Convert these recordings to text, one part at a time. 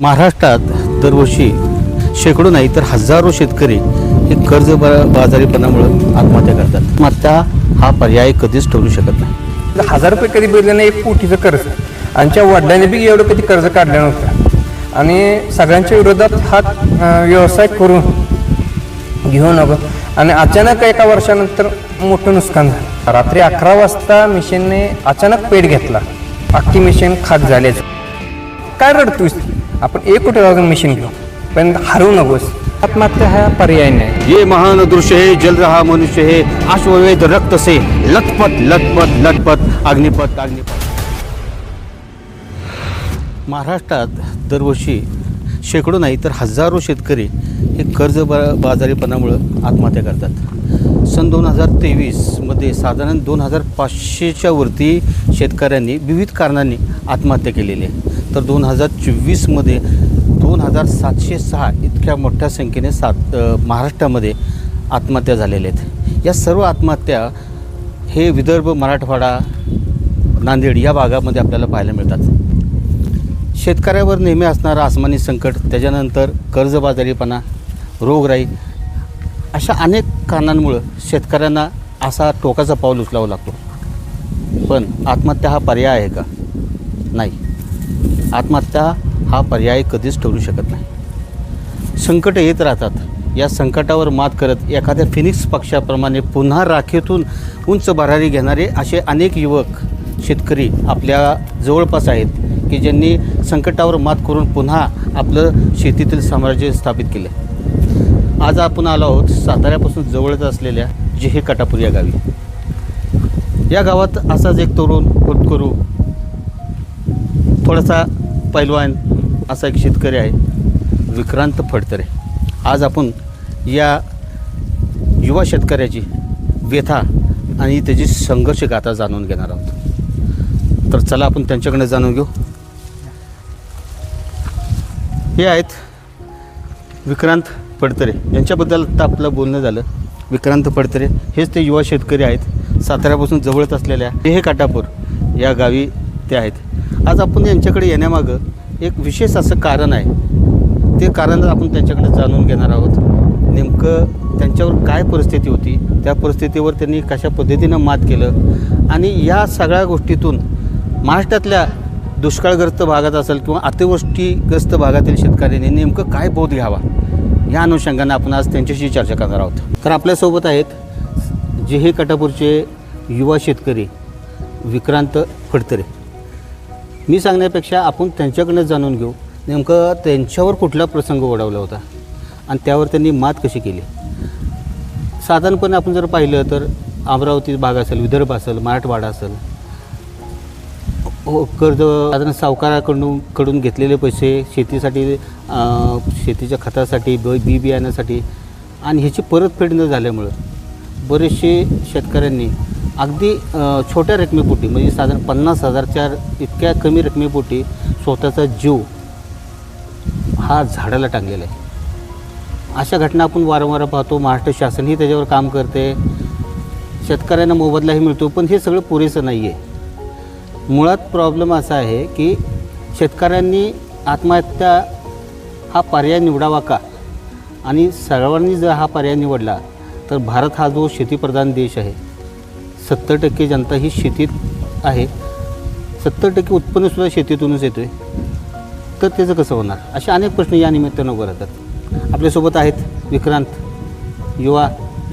महाराष्ट्रात दरवर्षी शेकडो नाही तर हजारो शेतकरी हे कर्ज बाजारीपणामुळे आत्महत्या करतात. आत्महत्या हा पर्याय कधीच ठरू शकत नाही. हजार रुपये कधी भरले नाही एक कोटीचं कर्ज. आमच्या वडिलांनी बी एवढं कधी कर्ज काढलं नव्हतं. आणि सगळ्यांच्या विरोधात हा व्यवसाय करून घेऊ नको. आणि अचानक एका वर्षानंतर मोठं नुकसान झालं. रात्री अकरा वाजता मिशनने अचानक पेट घेतला. अख्खी मिशन खाक झाल्याच काय रडतोस आपण एक कोटी जाऊन मिशन घेऊ. पण हरवू नकोस. आत्महत्या हा पर्याय नाही. ये महान दृश्य है जल रहा मनुष्य है अश्ववेद रक्त से लथपथ लथपथ लथपथ अग्निपथ अग्निपथ. महाराष्ट्रात दरवर्षी शेकडो नाही तर हजारो शेतकरी हे कर्ज बा बाजारीपणामुळं आत्महत्या करतात. सन दोन हजार तेवीसमध्ये साधारण दोन हजार पाचशेच्या वरती शेतकऱ्यांनी विविध कारणांनी आत्महत्या केलेली आहे. तर दोन हजार चोवीसमध्ये दोन हजार सातशे सहा इतक्या मोठ्या संख्येने सात महाराष्ट्रामध्ये आत्महत्या झालेल्या आहेत. या सर्व आत्महत्या हे विदर्भ मराठवाडा नांदेड या भागामध्ये आपल्याला पाहायला मिळतात. शेतकऱ्यावर नेहमी असणारं आसमानी संकट त्याच्यानंतर कर्जबाजारीपणा रोगराई अशा अनेक कारणांमुळं शेतकऱ्यांना असा टोकाचा पाऊल उचलावा लागतो. पण आत्महत्या हा पर्याय आहे का? नाही. आत्महत्या हा पर्याय कधीच ठरू शकत नाही. संकट येत राहतात. या संकटावर मात करत एखाद्या फिनिक्स पक्षाप्रमाणे पुन्हा राखेतून उंच भरारी घेणारे असे अनेक युवक शेतकरी आपल्या जवळपास आहेत की ज्यांनी संकटावर मात करून पुन्हा आपलं शेतीतील साम्राज्य स्थापित केले. आज आपण आलो आहोत साताऱ्यापासून जवळच असलेल्या जिहे कटापूर या गावी. या गावात असाच एक तरुण होतकरू थोडासा पैलवान असा एक शेतकरी आहे विक्रांत फडतरे. आज आपण या युवा शेतकऱ्याची व्यथा आणि त्याची संघर्ष गाथा जाणून घेणार आहोत. तर चला आपण त्यांच्याकडे जाणून घेऊ. हे आहेत विक्रांत फडतरे. यांच्याबद्दल आता आपलं बोलणं झालं. विक्रांत फडतरे हेच ते युवा शेतकरी आहेत. साताऱ्यापासून जवळच असलेल्या हे काटापूर या गावी ते आहेत. आज आपण यांच्याकडे येण्यामागं एक विशेष असं कारण आहे. ते कारण आपण त्यांच्याकडे जाणून घेणार आहोत नेमकं त्यांच्यावर काय परिस्थिती होती त्या परिस्थितीवर त्यांनी कशा पद्धतीनं मात केलं आणि या सगळ्या गोष्टीतून महाराष्ट्रातल्या दुष्काळग्रस्त भागात असेल किंवा अतिवृष्टीग्रस्त भागातील शेतकऱ्यांनी नेमकं काय बोध घ्यावा या अनुषंगाने आपण आज त्यांच्याशी चर्चा करणार आहोत. तर आपल्यासोबत आहेत जे हे कटापूरचे युवा शेतकरी विक्रांत फडतरे. मी सांगण्यापेक्षा आपण त्यांच्याकडनं जाणून घेऊ. नेमकं त्यांच्यावर कुठला प्रसंग ओढवला होता? आणि त्यावर त्यांनी मात कशी केली? साधारणपणे आपण जर पाहिलं तर अमरावती भाग असेल विदर्भ असेल मराठवाडा असेल हो कर्ज साधारण सावकाराकडून कडून घेतलेले पैसे शेतीसाठी शेतीच्या खतासाठी ब बी बियाण्यासाठी आणि ह्याची परतफेड न झाल्यामुळं बरेचसे शेतकऱ्यांनी अगदी छोट्या रकमेपोटी म्हणजे साधारण पन्नास हजारच्या इतक्या कमी रकमेपोटी स्वतःचा जीव हा झाडाला टांगलेला आहे. अशा घटना आपण वारंवार पाहतो. महाराष्ट्र शासनही त्याच्यावर काम करते. शेतकऱ्यांना मोबदलाही मिळतो. पण हे सगळं पुरेसं नाही आहे मुळात प्रॉब्लेम असा आहे की शेतकऱ्यांनी आत्महत्या हा पर्याय निवडावा का? आणि सर्वांनी जर हा पर्याय निवडला तर भारत हा जो शेतीप्रधान देश आहे सत्तर टक्के जनता ही शेतीत आहे. सत्तर टक्के उत्पन्नसुद्धा शेतीतूनच येतो आहे तर त्याचं कसं होणार? असे अनेक प्रश्न या निमित्तानं उभं राहतात. आपल्यासोबत आहेत विक्रांत युवा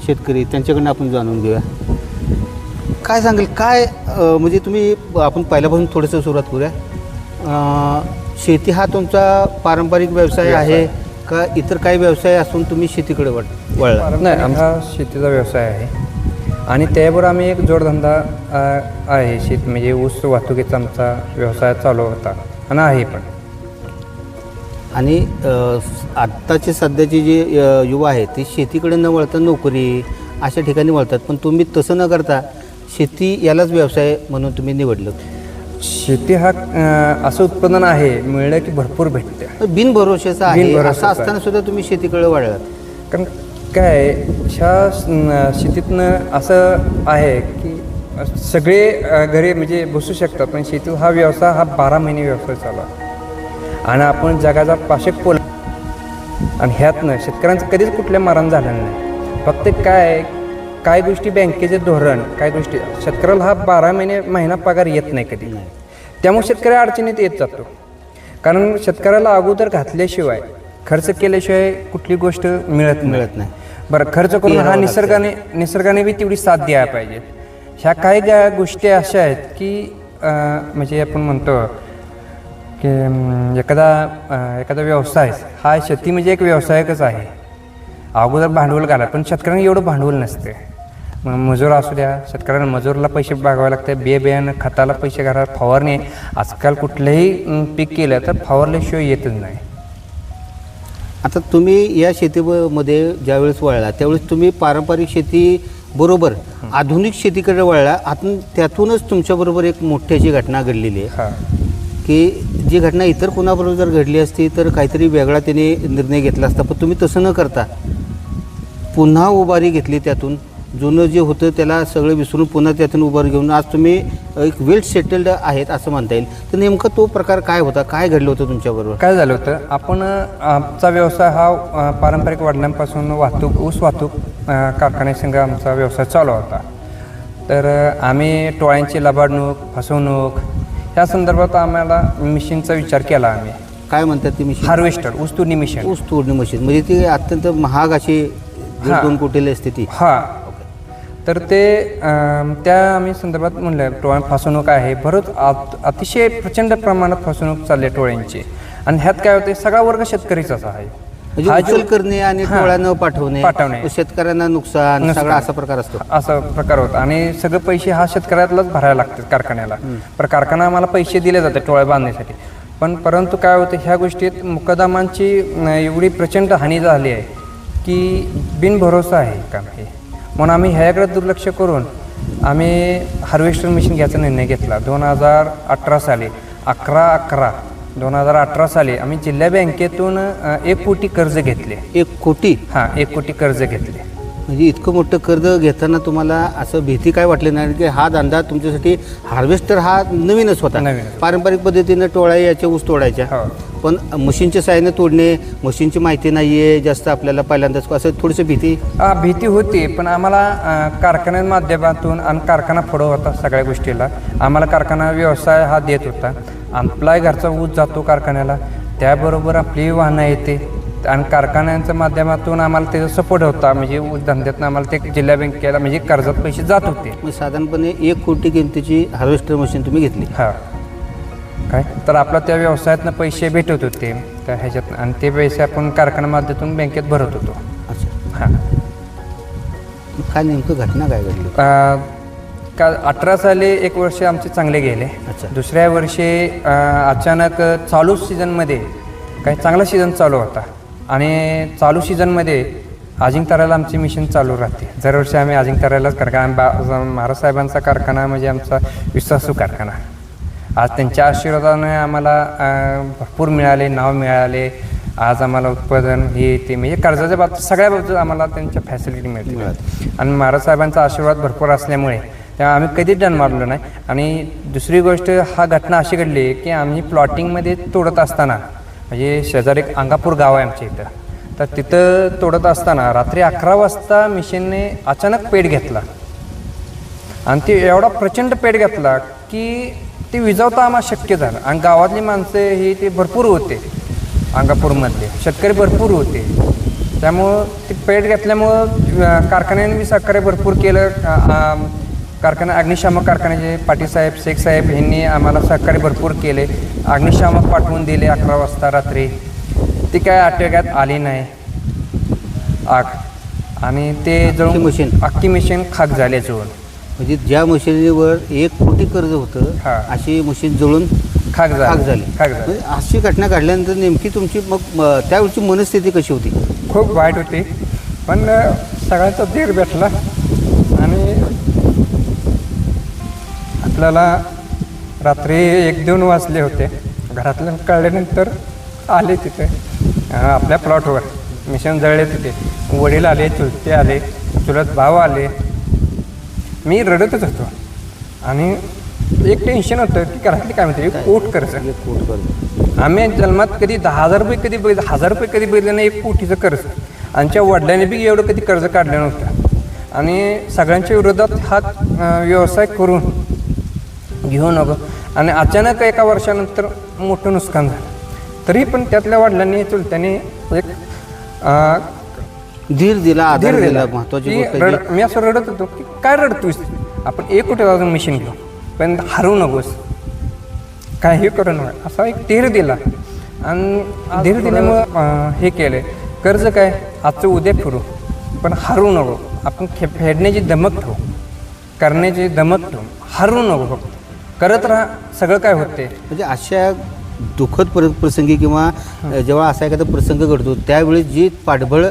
शेतकरी. त्यांच्याकडनं आपण जाणून घेऊया. काय सांगेल? काय म्हणजे तुम्ही आपण पहिल्यापासून थोडंसं सुरुवात करूया. शेती हा तुमचा पारंपरिक व्यवसाय आहे का इतर काही व्यवसाय असून तुम्ही शेतीकडे वळ वळला. नाही आमचा शेतीचा व्यवसाय आहे. आणि त्याबरोबर आम्ही एक जोडधंदा आहे. शेत म्हणजे ऊस वाहतुकीचा आमचा व्यवसाय चालू होता. आणि आहे पण. आणि आत्ताची सध्याची जी युवा आहे ती शेतीकडे न वळता नोकरी अशा ठिकाणी वळतात. पण तुम्ही तसं न करता शेती यालाच व्यवसाय म्हणून तुम्ही निवडलं. शेती हा असं उत्पादन आहे मिळलं की भरपूर भेटते. बिनभरोशाचं आहे. असं असताना सुद्धा तुम्ही शेतीकडे वळलात. कारण काय ह्या शेतीतनं असं आहे की सगळे घरी म्हणजे बसू शकतात पण शेती हा व्यवसाय हा बारा महिने व्यवसाय चालला. आणि आपण जगाचा पाशेक पोल आणि ह्यातनं शेतकऱ्यांचं कधीच कुठल्या मारण झालं नाही. फक्त काय काय गोष्टी बँकेचे धोरण काय गोष्टी शेतकऱ्याला हा बारा महिने महिना पगार येत नाही कधी. त्यामुळे शेतकरी अडचणीत येत जातो. कारण शेतकऱ्याला अगोदर घातल्याशिवाय खर्च केल्याशिवाय कुठली गोष्ट मिळत मिळत नाही. बरं खर्च करून हा. निसर्गाने निसर्गाने बी तेवढी साथ द्यायला पाहिजे. ह्या काही गा गोष्टी अशा आहेत की म्हणजे आपण म्हणतो की एखादा एखादा व्यवसाय हा शेती म्हणजे एक व्यवसायकच आहे. अगोदर भांडवल घाला पण शेतकऱ्यांना एवढं भांडवल नसते. मग मजूर असू द्या शेतकऱ्यांना मजूरला पैसे बघावे लागते बे बियाणं खताला पैसे घाला फवारणी. आजकाल कुठलंही पीक केलं तर फवारल्याशिवाय येतच नाही. आता तुम्ही या शेतीमध्ये ज्यावेळेस वळला त्यावेळेस तुम्ही पारंपरिक शेती बरोबर आधुनिक शेतीकडे वळला आतून त्यातूनच तुमच्याबरोबर एक मोठी अशी घटना घडलेली आहे. हां. की जी घटना इतर कोणाबरोबर जर घडली असती तर काहीतरी वेगळा त्याने निर्णय घेतला असता पण तुम्ही तसं न करता पुन्हा उभारी घेतली त्यातून. जुनं जे होतं त्याला सगळं विसरून पुन्हा त्यातून उभारी घेऊन आज तुम्ही एक वेल सेटल्ड आहेत असं म्हणता येईल. तर नेमकं तो प्रकार काय होता? काय घडलं होतं तुमच्याबरोबर? काय झालं होतं? आपण आमचा व्यवसाय हा पारंपरिक वडिलांपासून वाहतूक ऊस वाहतूक कारखान्यासंग आमचा व्यवसाय चालू होता. तर आम्ही टोळ्यांची लबाडणूक फसवणूक ह्या संदर्भात आम्हाला मिशनचा विचार केला आम्ही. काय म्हणतात ती मशीन हार्वेस्टर ऊस तोडणी मिशन ऊस तोडणी मशीन म्हणजे ती अत्यंत महाग अशी. दोन कोटीला असते ती हा. तर ते त्या आम्ही संदर्भात म्हणलं टोळ्या फसवणूक आहे. आत- अतिशय प्रचंड प्रमाणात फसवणूक चालली आहे टोळ्यांची. आणि ह्यात काय होते सगळा वर्ग शेतकरीचाच आहे. म्हणजे हा उचल करणे आणि. टोळ्या न पाठवणे पाठवणे. शेतकऱ्यांना नुकसान. सगळा असा प्रकार असतो. असा प्रकार होता. आणि सगळे पैसे हा शेतकऱ्यातलाच भरायला लागतात कारखान्याला. पण कारखाना आम्हाला पैसे दिले जाते टोळ्या बांधण्यासाठी. पण परंतु काय होतं ह्या गोष्टीत मुकदमांची एवढी प्रचंड हानी झाली आहे की बिनभरोसा आहे काम हे. म्हणून आम्ही ह्याकडे दुर्लक्ष करून आम्ही हार्वेस्टर मशीन घ्यायचा निर्णय घेतला. दोन हजार अठरा साली अकरा अकरा दोन हजार अठरा साली आम्ही जिल्हा बँकेतून एक कोटी कर्ज घेतले. एक कोटी? हां एक कोटी कर्ज घेतले. म्हणजे इतकं मोठं कर्ज घेताना तुम्हाला असं भीती काय वाटली नाही? की हा धंदा तुमच्यासाठी हार्वेस्टर हा नवीनच होता. नवीनच. पारंपरिक पद्धतीनं टोळ्या याच्या ऊस तोडायच्या. हो. पण मशीनच्या साहाय्याने तोडणे मशीनची माहिती नाही आहे जास्त आपल्याला पहिल्यांदाच असं थोडीशी भीती? आ, भीती होती पण आम्हाला कारखान्या माध्यमातून आणि कारखाना पुढं होता सगळ्या गोष्टीला. आम्हाला कारखाना व्यवसाय हा देत होता. आपलाही घरचा ऊस जातो कारखान्याला. त्याबरोबर आपली वाहनं येते. आणि कारखान्यांच्या माध्यमातून आम्हाला त्याचा सपोर्ट होता. म्हणजे धंद्यातनं आम्हाला ते जिल्हा बँकेला म्हणजे कर्जात पैसे जात होते. मग साधारणपणे एक कोटी किमतीची हार्वेस्टर मशीन तुम्ही घेतली. हा. काय? तर आपला त्या व्यवसायातनं पैसे भेटत होते. त्या ह्याच्यात आणि ते पैसे आपण कारखाना माध्यमातून बँकेत भरत होतो. अच्छा. हां. काय नेमकं घटना काय घडली? का अठरा साली एक वर्ष आमचे चांगले गेले. अच्छा. दुसऱ्या वर्षी अ, अचानक चालू सीझनमध्ये काही चांगला सीझन चालू होता. आणि चालू सीझनमध्ये अजिंक्यताराला आमची मिशन चालू राहते. दरवर्षी आम्ही अजिंक्यतारालाच कारखाना बा महाराज साहेबांचा कारखाना म्हणजे आमचा विश्वासू कारखाना. आज त्यांच्या आशीर्वादाने आम्हाला भरपूर मिळाले नाव मिळाले. आज आम्हाला उत्पादन हे ते म्हणजे कर्जाच्या बाबतीत सगळ्या बाबतीत आम्हाला त्यांच्या फॅसिलिटी मिळते आणि महाराज साहेबांचा आशीर्वाद भरपूर असल्यामुळे तेव्हा आम्ही कधीच डन मारलो नाही. आणि दुसरी गोष्ट हा घटना अशी घडली की आम्ही प्लॉटिंगमध्ये तोडत असताना म्हणजे शेजारी एक अंगापूर गाव आहे आमच्या इथं. तर तिथं तोडत असताना रात्री अकरा वाजता मिशनने अचानक पेट घेतला. आणि ते एवढा प्रचंड पेट घेतला की ते विजवता आम्हाला शक्य झालं. आणि गावातली माणसं ही ते भरपूर होते अंगापूरमधले. शेतकरी भरपूर होते. त्यामुळं ते पेट घेतल्यामुळं कारखान्याने बी सहकार्य भरपूर केलं. कारखाना अग्निशामक कारखान्याचे पाटीलसाहेब शेख साहेब यांनी आम्हाला सहकार्य भरपूर केले. अग्निशामक पाठवून दिले अकरा वाजता रात्री. ती काय आटोक्यात आली नाही. आग. आणि ते जळून मशीन. अख्खी मशीन खाक झाले जळून म्हणजे ज्या मशिनीवर एक कोटी कर्ज होतं हां. अशी मशीन जळून खाक झाली. खाक झाली. खाक झाली. म्हणजे अशी घटना घडल्यानंतर नेमकी तुमची मग म, त्यावेळची मनस्थिती कशी होती? खूप वाईट होती. पण अ, सगळ्यांचा धीर भेटला. आणि आपल्याला रात्री एक दोन वाजले होते. घरातल्या कळल्यानंतर आले तिथे. आपल्या प्लॉटवर. मिशन जळले तिथे. वडील आले चुलते आले चुलत भाव आले. मी रडतच होतो. आणि एक टेन्शन होतं की घरातली काय म्हणते? एक कोट कर्ज. कोट कर्ज. आम्ही जन्मात कधी दहा हजार रुपये कधी बघितलं हजार रुपये कधी बघितलं नाही एक कोटीचं कर्ज. आमच्या वडिलांनी बी एवढं कधी कर्ज काढलं नव्हतं. आणि सगळ्यांच्या विरोधात हा व्यवसाय करून घेऊ नको. आणि अचानक एका वर्षानंतर मोठं नुकसान झालं. तरी पण त्यातल्या वडिलांनी चुलत्याने एक धीर दिला आधार धीर दिला. महत्वाची रड मी असं रडत होतो की काय रडतोस आपण एक कुठे अजून मशीन घेऊ. पण हरवू नकोस. काही करू नका. असा एक धीर दिला. आणि धीर दिल्यामुळं हे केलं कर्ज काय? आजचं उद्या फिरू. पण हरवू नको. आपण खे फेडण्याची दमक ठेवू. करण्याची दमक ठेवू. हरवू नको फक्त. करत राहा सगळं काय होते. म्हणजे अशा दुःखद पर प्रसंगी किंवा जेव्हा असा एखादा प्रसंग घडतो त्यावेळी जी पाठबळ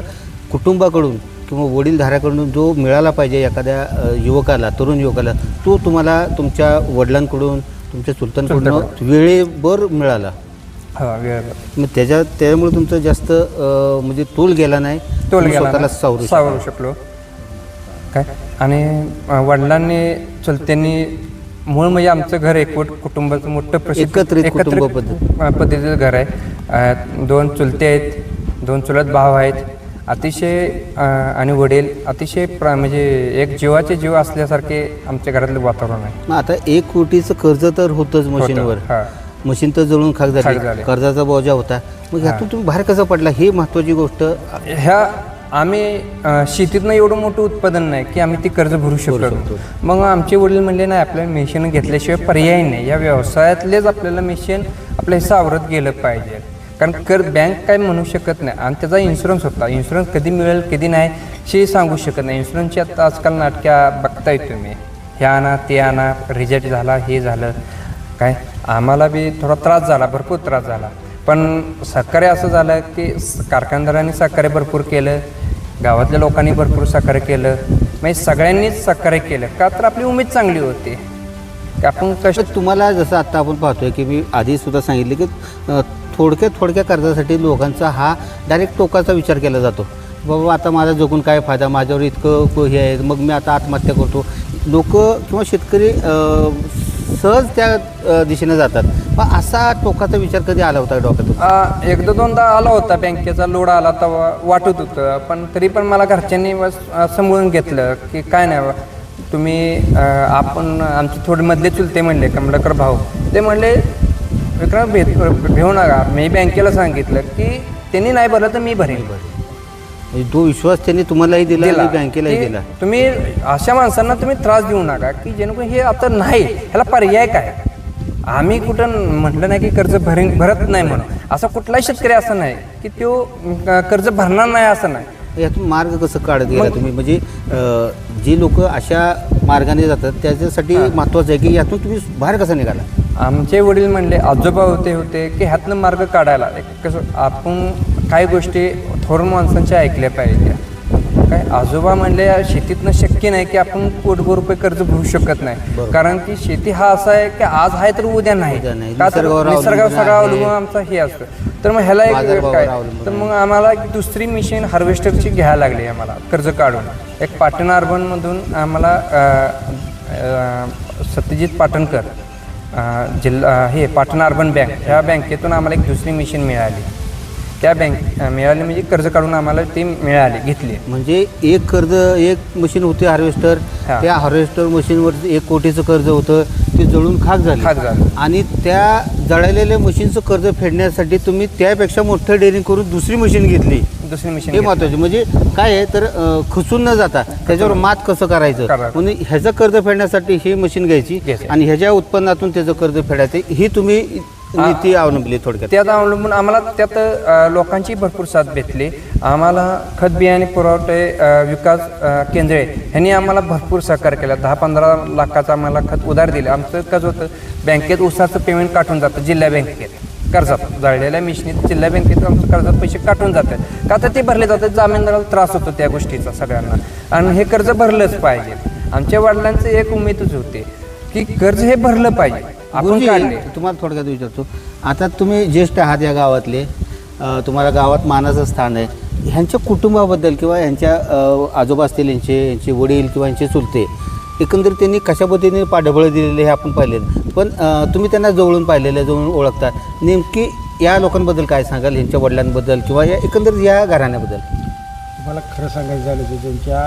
कुटुंबाकडून किंवा वडीलधाऱ्याकडून जो मिळाला पाहिजे एखाद्या युवकाला तरुण युवकाला तो तुम्हाला तुमच्या वडिलांकडून तुमच्या चुलतांकडून वेळेवर मिळाला? हा मग त्याच्या त्यामुळे तुमचं जास्त म्हणजे तोल गेला नाही? तोल गेला. सावरू सावरू शकलो. काय? आणि वडिलांनी चुलत्यांनी मूळ म्हणजे आमचं घर एकवट कुटुंबाचं मोठं प्रसिद्ध एकत्रित कुटुंब पद्धत. पद्धतीचं घर आहे. दोन चुलते आहेत दोन चुलत भाव आहेत. अतिशय आणि वडील अतिशय प्र म्हणजे एक जीवाचे जीव असल्यासारखे आमच्या घरातलं वातावरण आहे. आता एक कोटीचं कर्ज तर होतंच मशीनवर. हा. मशीन तर जळून खाक झाली. कर्जाचा बोजा होता. मग ह्यातून तुम्ही बाहेर कसा पडला? ही महत्वाची गोष्ट ह्या आम्ही अं, शेतीतनं एवढं मोठं उत्पादन नाही की आम्ही ती कर्ज भरू शकतो मग आमचे वडील म्हणले नाही आपल्याला मेशीन घेतल्याशिवाय पर्याय नाही. या व्यवसायातलेच आपल्याला मेशीन आपल्या हिस्सा आवरत गेलं पाहिजे. कारण कर बँक काय म्हणू शकत नाही. आणि त्याचा इन्शुरन्स होता. इन्शुरन्स कधी मिळेल कधी नाही हे सांगू शकत नाही. इन्शुरन्सची आता आजकाल नाटक्या बघताय तुम्ही. हे आणा ते आणा रिजेक्ट झाला हे झालं. काय? आम्हाला बी थोडा त्रास झाला भरपूर त्रास झाला. पण सहकार्य असं झालं की स- कारखानदारांनी सहकार्य भरपूर केलं. गावातल्या लोकांनी भरपूर सहकार्य केलं. म्हणजे सगळ्यांनीच सहकार्य केलं. का तर आपली उमेद चांगली होती. आपण तर तुम्हाला जसं आत्ता आपण पाहतोय की मी आधी सुद्धा सांगितले की थोडक्या थोडक्या कर्जासाठी लोकांचा हा डायरेक्ट टोकाचा विचार केला जातो. बाबा आता माझा जगून काय फायदा? माझ्यावर इतकं हे आहे. मग मी आता आत्महत्या करतो. लोक किंवा शेतकरी सहज त्या दिशेने जातात मग असा टोकाचा विचार कधी आला होता डोक्यातून आ, एकदा दोनदा आला होता बँकेचा लोड आला तेव्हा वाटत होतं पण तरी पण मला घरच्यांनी बस आ, समजून घेतलं की काय नाही बा, तुम्ही आपण आमचे थोडे मधले चुलते म्हणले कमलाकर भाऊ ते म्हणले विक्रम भे भेऊ नका मी बँकेला सांगितलं की त्यांनी नाही भरलं तर मी भरेन म्हणजे जो विश्वास त्यांनी तुम्हालाही दिला दिला. आणि बँकेलाही की दिला. तुम्ही अशा माणसांना तुम्ही त्रास देऊ नका की जेणेकरून हे आता नाही ह्याला पर्याय काय? आम्ही कुठं म्हटलं नाही की कर्ज भरेन भरत नाही म्हणून. असा कुठलाही शेतकरी असं नाही की तो अं, कर्ज भरणार नाही असं नाही. यातून मार्ग कसं काढत गेला तुम्ही? म्हणजे अ, जी लोक अशा मार्गाने जातात त्याच्यासाठी महत्त्वाचं आहे की यातून तुम्ही बाहेर कसा निघाला? आमचे वडील म्हणले आजोबा होते होते की ह्यातनं मार्ग काढायला. एक कसं आपण काही गोष्टी थोर माणसांच्या ऐकल्या पाहिजे. काय आजोबा म्हणले "या शेतीतनं शक्य नाही की आपण कोटभर रुपये कर्ज भरू शकत नाही. कारण की शेती हा असा आहे की आज आहे तर उद्या नाही. का तर निसर्गावर सगळं. अवलंबून आमचा हे असतं. तर मग ह्याला एक काय? तर मग आम्हाला एक दुसरी मशीन हार्वेस्टरची घ्यायला लागली आम्हाला कर्ज काढून. एक पाटण अर्बनमधून आम्हाला सत्यजित पाटणकर जिल्हा हे पाटणा अर्बन बँक ह्या बँकेतून आम्हाला एक दुसरी मशीन मिळाली. त्या बँक मिळाली म्हणजे कर्ज काढून आम्हाला ती मिळाली घेतली. म्हणजे एक कर्ज एक मशीन होते हार्वेस्टर हा. त्या हार्वेस्टर मशीनवर एक कोटीचं कर्ज होतं. ते जळून खाक झालं. खाक झालं. आणि त्या जळालेल्या मशीनचं कर्ज फेडण्यासाठी तुम्ही त्यापेक्षा मोठं डेअरिंग करून दुसरी मशीन घेतली. दुसरी मशीन हे महत्त्वाचे. म्हणजे काय आहे तर अं, खचून न जाता त्याच्यावर मात कसं करायचं? करायचं. म्हणजे ह्याचं कर्ज फेडण्यासाठी ही मशीन घ्यायची घ्यायची. आणि ह्याच्या उत्पन्नातून त्याचं कर्ज फेडायचं. ही तुम्ही नीती अवलंबली थोडक्यात. त्यात अवलंबून आम्हाला त्यात अ, लोकांची भरपूर साथ भेटली. आम्हाला खत बियाणे पुरवठे अ, विकास अ, केंद्रे ह्यांनी आम्हाला भरपूर सहकार्य केलं. दहा पंधरा लाखाचं आम्हाला खत उधार दिलं. आमचं कसं होतं बँकेत उसाचं पेमेंट काटून जातं जिल्हा बँकेत. कर्जात जळलेल्या मिशनीत जिल्हा बँकेत आमचं कर्जात पैसे काटून जातात का तर ते भरले जातात जामीनदाराला त्रास होतो त्या गोष्टीचा सगळ्यांना. आणि हे कर्ज भरलंच पाहिजे. आमच्या वडिलांचं एक उमेदच होते की कर्ज हे भरलं पाहिजे. आपण गुरुजी, काढले. तुम्हाला थोडक्यात विचारतो. आता तुम्ही ज्येष्ठ आहात या गावातले अ, तुम्हाला गावात मानाचं स्थान आहे. ह्यांच्या कुटुंबाबद्दल किंवा ह्यांच्या अ, आजोबा असतील यांचे यांचे वडील किंवा यांचे चुलते एकंदरीत त्यांनी कशा पद्धतीने पाठबळ दिलेले हे आपण पाहिलेलं पण अ, तुम्ही त्यांना जवळून पाहिलेलं जवळून ओळखता नेमकी या लोकांबद्दल काय सांगाल? यांच्या वडिलांबद्दल किंवा या एकंदरीत या घराण्याबद्दल? तुम्हाला खरं सांगायचं झालं तर त्यांच्या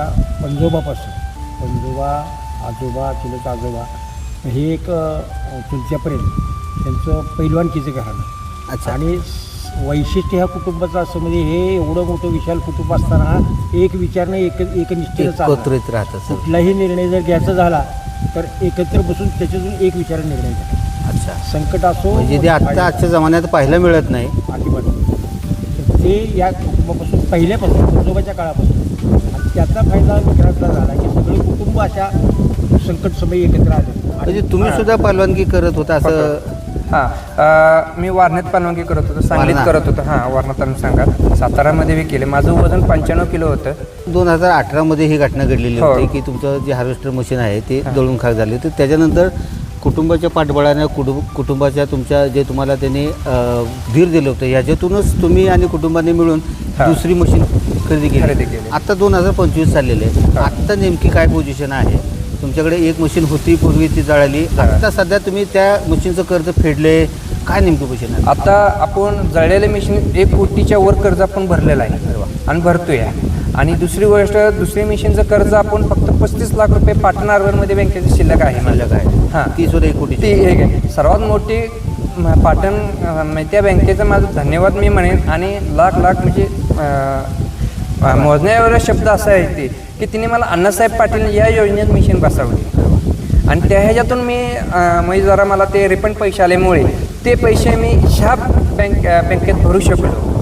पंजोबापासून पंजोबा आजोबा चुलत आजोबा हे एक अ, चुलत्यापर्यंत त्यांचं पैलवानकीचं घराणं अच्छा. आणि वैशिष्ट्य ह्या कुटुंबाचं असं म्हणजे हे एवढं मोठं विशाल कुटुंब असताना एक विचारणे एक एकनिष्ठेनं राहतात सर्व. कुठलाही निर्णय जर घ्यायचा झाला तर एकत्र बसून त्याच्यातून एक विचार निर्णय घ्या. अच्छा. संकट असो म्हणजे ते आत्ता आजच्या जमान्यात पाहायला मिळत नाही. अजिबात. ते या कुटुंबापासून पहिल्यापासून आजोबाच्या काळापासून. आणि त्याचा फायदा विक्रांतला झाला की सगळे कुटुंब अशा संकट समय एकत्र आले. म्हणजे तुम्ही सुद्धा परवानगी करत होता असं हां. मी वारण्यात पालवंगी करत होतो सांगलीत वारणा. करत होतो. हां वारणा तालुका संघात सातारामध्ये बी केले. माझं वजन पंच्याण्णव किलो होतं. दोन हजार अठरामध्ये ही घटना घडलेली हो. होती की तुमचं जे हार्वेस्टर मशीन आहे ते दळून खाक झाले तर त्याच्यानंतर कुटुंबाच्या पाठबळाने कुटुंब कुटुंबाच्या तुमच्या जे तुम्हाला त्यांनी अं, धीर दिलं होतं ह्याच्यातूनच तुम्ही आणि कुटुंबाने मिळून हा. दुसरी मशीन खरेदी केली. आता दोन हजार पंचवीस चाललेले आहे. हा. आत्ता नेमकी काय पोझिशन आहे? तुमच्याकडे एक मशीन होती पूर्वी ती जळाली. आता सध्या तुम्ही त्या मशीनचं कर्ज फेडले काय नेमकी आहे आता आपण जळलेले मशीन एक कोटीच्या वर कर्ज आपण भरलेलं आहे आणि भरतोय आणि दुसरी गोष्ट दुसरी मशीनचं कर्ज आपण फक्त पस्तीस लाख रुपये पाटणा अर्बनमध्ये बँकेची शिल्लक आहे शिल्लक आहे. हां ती सुद्धा एक कोटी ती एक आहे. सर्वात मोठी पाटण अ, म, त्या बँकेचं माझं धन्यवाद मी म्हणेन आणि लाख लाख म्हणजे अ, मोजण्यावर शब्द असा आहे ते की तिने मला अण्णासाहेब पाटील या योजनेत मिशन बसवली. आणि त्या ह्याच्यातून मी म्हणजे जरा मला ते रिफंड पैसे आल्यामुळे ते पैसे मी ह्या बँक बँकेत भरू शकलो.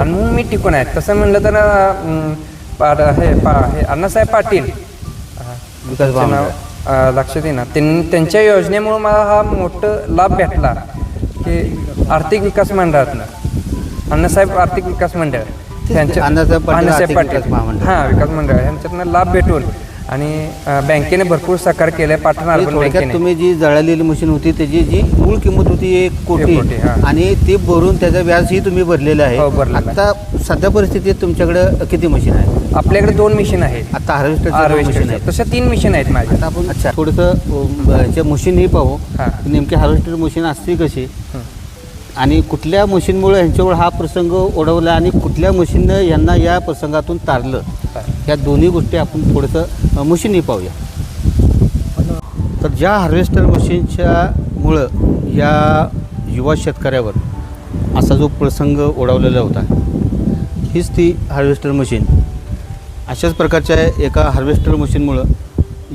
आणि मग मी टिकून आहे. तसं म्हणलं तर हे पा हे अण्णासाहेब पाटील. विकास. नाव? लक्षात येईना. त्यां त्यांच्या योजनेमुळे मला हा मोठं लाभ भेटला की आर्थिक विकास मंडळातनं. अण्णासाहेब आर्थिक विकास मंडळ. अण्णासाहेब पाटील अण्णासाहेब आर्थिक विकास महामंडळ. हां विकास मंडळ. यांच्यातनं लाभ भेटून आणि अ, बँकेने भरपूर सहकार्य केलं पाटणा म्हणजे अर्बन थोडक्यात बँकेने. तुम्ही जी जळालेली मशीन होती त्याची जी मूळ किंमत होती एक कोटी. कोटी, हा. आणि ते भरून त्याचं व्याजही तुम्ही भरलेलं आहे. हो, भरलेलं आहे. आता सध्या परिस्थितीत तुमच्याकडे किती मशीन आहे आपल्याकडे दोन मिशन आहेत. आता हार्वेस्टर मशीन हार्वेस्टर आहे तशा तीन मिशन आहेत माझे आता आपण अच्छा. थोडंसं मशीनही पाहू. हां. नेमकी हार्वेस्टर मशीन असते कशी. आणि कुठल्या मशीनमुळे ह्यांच्यावर हा प्रसंग ओढवला आणि कुठल्या मशीननं यांना या प्रसंगातून तारलं? या दोन्ही गोष्टी आपण थोडंसं मशीनही पाहूया. तर ज्या हार्वेस्टर मशीनच्या मुळं या युवा शेतकऱ्यावर असा जो प्रसंग ओढवलेला होता हीच ती हार्वेस्टर मशीन. अशाच प्रकारच्या एका हार्वेस्टर मशीनमुळं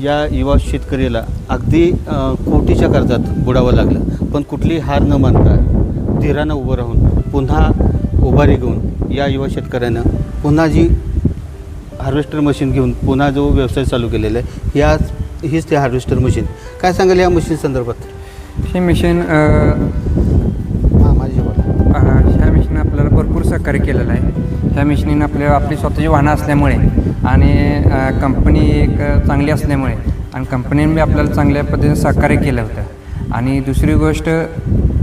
या युवा शेतकरीला अगदी कोटीच्या कर्जात बुडावं लागलं. पण कुठली हार न मानता धीरानं उभं राहून पुन्हा उभारी घेऊन या युवा शेतकऱ्यानं पुन्हा जी हार्वेस्टर मशीन घेऊन पुन्हा जो व्यवसाय चालू केलेला आहे या हीच ते हार्वेस्टर मशीन काय सांगाल या मशीन संदर्भात? हे मिशन हां माझी बोला. ह्या मिशनने आपल्याला भरपूर सहकार्य केलेलं आहे. ह्या मिशनीनं आपल्या आपली स्वतःची वाहनं असल्यामुळे आणि कंपनी एक चांगली असल्यामुळे आणि कंपनीने बी आपल्याला चांगल्या पद्धतीने सहकार्य केलं होतं. आणि दुसरी गोष्ट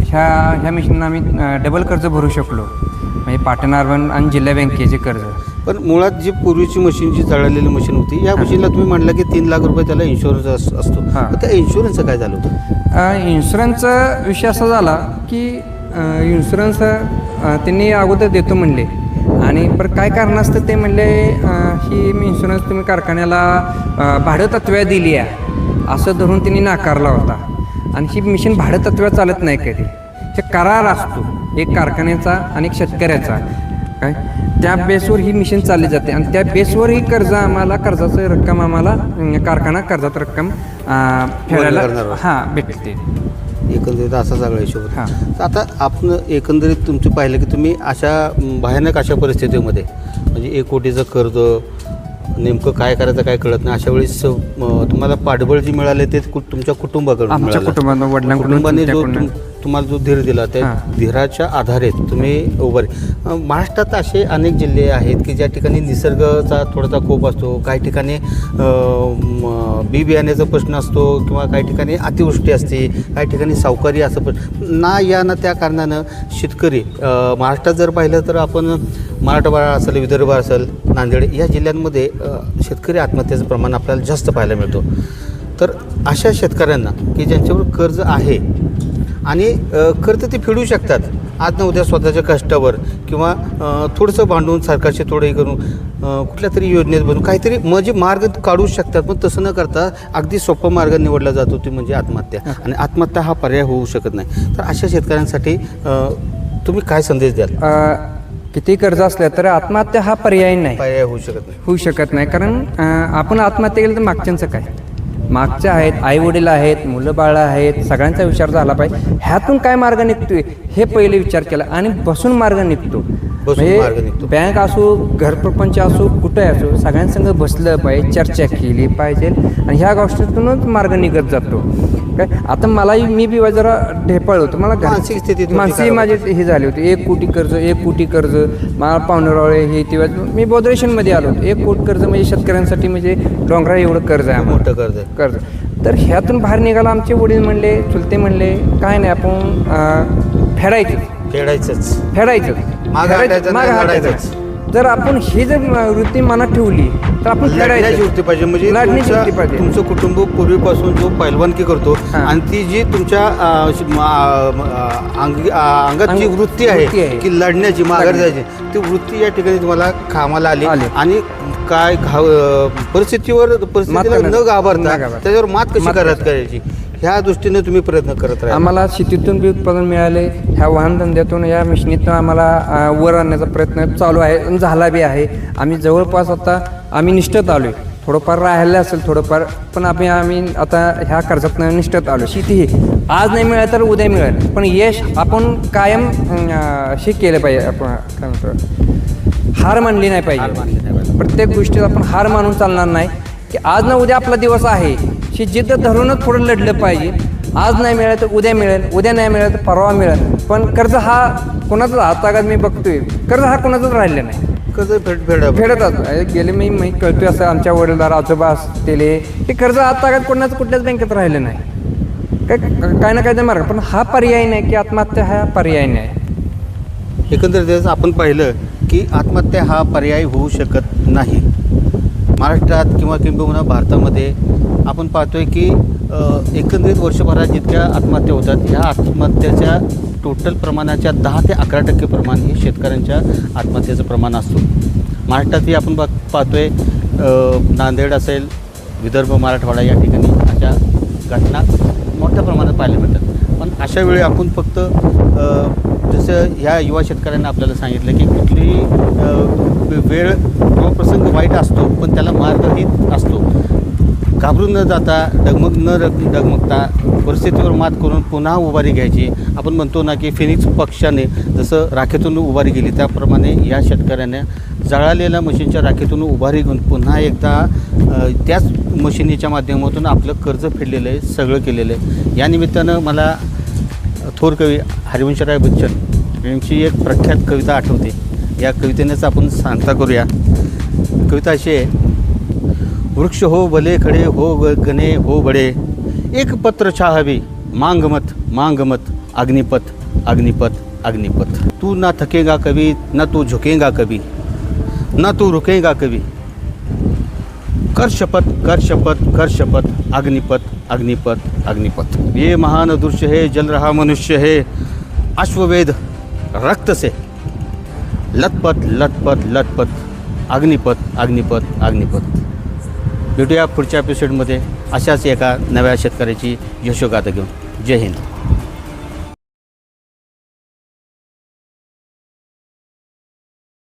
ह्या ह्या मिशननं आम्ही डबल कर्ज भरू शकलो. म्हणजे पाटण अर्बन आणि जिल्हा बँकेचे कर्ज. पण मुळात जी पूर्वीची मशीन जी जळालेली मशीन होती या मशीनला तुम्ही म्हटलं की तीन लाख रुपये त्याला इन्शुरन्स अस- असतो. हां. तर त्या इन्शुरन्सचं काय झालं होतं? अ, इन्शुरन्सचा विषय असा झाला की अ, इन्शुरन्स अ, त्यांनी अगोदर देतो म्हणले. आणि पर काय कारण असतं ते म्हणले अ, ही मी इन्शुरन्स तुम्ही कारखान्याला अ, भाडं तत्त्व्या दिली आहे. असं धरून त्यांनी नाकारला होता. आणि ही मिशन भाडं तत्त्व्या चालत नाही कधी हे करार असतो एक कारखान्याचा आणि एक शेतकऱ्याचा काय त्या बेसवर ही मिशन चालली जाते आणि त्या बेसवर ही कर्ज आम्हाला कर्जाचं रक्कम आम्हाला कारखाना कर्जात रक्कम फेडायला. हां भेटते एकंदरीत असा सगळा हिशोब. हां. तर आता आपण एकंदरीत तुमचं पाहिलं की तुम्ही अशा भयानक अशा परिस्थितीमध्ये म्हणजे एक कोटीचं कर्ज नेमकं काय करायचं काय कळत नाही अशा वेळेस म, तुम्हाला पाठबळ जे मिळाले ते कु- तुमच्या कुटुंबाकडून आमच्या मिळालं. कुटुंबानं, वडिलांकडून, कुटुंबाने जो. तुम- तुम्हाला जो धीर दिला त्या हां. धीराच्या आधारे तुम्ही उभे अ, महाराष्ट्रात असे अनेक जिल्हे आहेत की ज्या ठिकाणी निसर्गाचा थोडासा कोप असतो काही ठिकाणी अ, म, बी बियाण्याचा प्रश्न असतो किंवा काही ठिकाणी अतिवृष्टी असते काही ठिकाणी सावकारी असं पण ना या ना त्या कारणानं शेतकरी अ, महाराष्ट्रात जर पाहिलं तर आपण मराठवाडा असेल विदर्भ असेल नांदेड या जिल्ह्यांमध्ये शेतकरी आत्महत्येचं प्रमाण आपल्याला जास्त पाहायला मिळतो. तर अशा शेतकऱ्यांना की ज्यांच्यावर कर्ज आहे आणि कर्ज ते फेडू शकतात आज ना उद्या स्वतःच्या कष्टावर किंवा थोडंसं भांडून सरकारचे थोडं हे करून कुठल्या तरी योजनेत बनवून काहीतरी म्हणजे मार्ग काढू शकतात पण तसं न करता अगदी सोपा मार्ग निवडला जातो ते म्हणजे आत्महत्या. आणि आत्महत्या हा पर्याय होऊ शकत नाही. तर अशा शेतकऱ्यांसाठी तुम्ही काय संदेश द्याल? किती कर्ज असलं तर आत्महत्या हा पर्याय नाही. पर्याय होऊ शकत नाही. होऊ शकत नाही. कारण अ, आपण आत्महत्या केली तर मागच्यांचं काय? मागच्या आहेत आई वडील आहेत मुलं बाळं आहेत सगळ्यांचा विचार झाला पाहिजे. ह्यातून काय मार्ग निघतोय? हे पहिले विचार केला आणि बसून मार्ग निघतो. म्हणजे मार्ग निघतो. बँक असो घरप्रपंच असो कुठे असो सगळ्यांसंग बसलं पाहिजे चर्चा केली पाहिजे आणि ह्या गोष्टीतूनच मार्ग निघत जातो. काय? आता मलाही मी बी जरा ढेपाळ होतो. मला मानसिक स्थिती थोडी मानसिक माझी हे झाले होते. एक कोटी कर्ज एक कोटी कर्ज मला पाहुणेरावळे हे तेव्हा मी बोधरेशनमध्ये आलो होतो. एक कोटी कर्ज म्हणजे शेतकऱ्यांसाठी म्हणजे डोंगरा एवढं कर्ज आहे मोठं कर्ज. कर्ज. तर ह्यातून बाहेर निघाला आमचे वडील म्हणले चुलते म्हणले काय नाही आपण फेडायचं. फेडायचंच. फेडायचं. मागं हटायचं जर आपण ही जर वृत्ती मनात ठेवली तर आपण लढण्याची वृत्ती पाहिजे म्हणजे लढण्याची वृत्ती पाहिजे तुमचं कुटुंब पूर्वीपासून जो पैलवानकी करतो. आणि ती जी तुमच्या अंगात जी वृत्ती आहे. की लढण्याची माघार. द्यायची ती वृत्ती या ठिकाणी तुम्हाला कामाला आली. आणि काय घाव परिस्थितीवर परिस्थितीला न घाबरता. त्याच्यावर मात कशी करत कशी. करायची ह्या दृष्टीने तुम्ही प्रयत्न करत राहा आम्हाला शेतीतून बी उत्पादन मिळाले ह्या वाहनधंद्यातून या मिशनीतून आम्हाला वर आणण्याचा प्रयत्न चालू आहे आणि झाला बी आहे. आम्ही जवळपास आता आम्ही निष्ठत आलो आहे थोडंफार राहिलं असेल थोडंफार पण आम्ही आम्ही आता ह्या कर्जातनं निष्ठत आलो शेती ही आज नाही मिळालं तर उद्या मिळेल. पण यश आपण कायम हे केलं पाहिजे आपण काय म्हणतो? हार मानली नाही पाहिजे. प्रत्येक गोष्टीत आपण हार मानून चालणार नाही. की आज ना उद्या आपला दिवस आहे. ही जिद्द धरूनच पुढे लढलं पाहिजे. आज नाही मिळालं तर उद्या मिळेल उद्या नाही मिळालं तर परवा मिळेल. पण कर्ज हा कोणाचाच हातागात मी बघतोय. कर्ज हा कोणाचाच राहिलं नाही. कर्ज फेड फेडा फेडतच गेले मी मी कळतोय असं आमच्या वडीलदार आजोबा असतील हे. कर्ज हातागात कोणाचं कुठल्याच बँकेत राहिलं नाही. काय काय ना काय ते मार्ग. पण हा पर्याय नाही की आत्महत्या हा पर्याय नाही. एकंदरीतच आपण पाहिलं की आत्महत्या हा पर्याय होऊ शकत नाही. महाराष्ट्रात किंवा किंबहुना भारतामध्ये आपण पाहतोय की एकंदरीत वर्षभरात जितक्या आत्महत्या होतात ह्या आत्महत्याच्या टोटल प्रमाणाच्या दहा ते अकरा टक्के प्रमाण हे शेतकऱ्यांच्या आत्महत्येचं प्रमाण असतो. महाराष्ट्रातही आपण बघ पाहतोय नांदेड असेल विदर्भ मराठवाडा या ठिकाणी अशा घटना मोठ्या प्रमाणात पाहायला मिळतात. पण अशावेळी आपण फक्त जसं ह्या युवा शेतकऱ्यांना आपल्याला सांगितलं की कुठलीही वेळ किंवा प्रसंग वाईट असतो पण त्याला मार्गही असतो. घाबरून न जाता डगमग न डगमगता परिस्थितीवर मात करून पुन्हा उभारी घ्यायची. आपण म्हणतो ना की फिनिक्स पक्षाने जसं राखेतून उभारी गेली त्याप्रमाणे या शेतकऱ्याने जळालेल्या मशीनच्या राखेतून उभारी घेऊन पुन्हा एकदा त्याच मशिनीच्या माध्यमातून आपलं कर्ज फेडलेलं आहे सगळं केलेलं आहे. या निमित्तानं मला थोर कवी हरिवंशराय बच्चन यांची एक प्रख्यात कविता आठवते. या कवितेनेच आपण सांगता करूया. कविता अशी आहे. वृक्ष हो भले खडे हो गणे हो बडे. एक पत्र छाहवी. मांग मत अग्निपथ अग्निपथ अग्निपथ. तू ना थकेगा कभी न तू झुकेगा कभी न तू रुकेगा कभी कर शपथ कर शपथ कर शपथ अग्निपथ अग्निपथ अग्निपथ. ये महान दृश्य है जल रहा मनुष्य है अश्ववेद रक्त से. लथपथ लथपथ लथपथ अग्निपथ अग्निपथ अग्निपथ. भेटूया पुढच्या एपिसोडमध्ये अशाच एका नव्या शेतकऱ्याची यशोगाथा घेऊन. जय हिंद.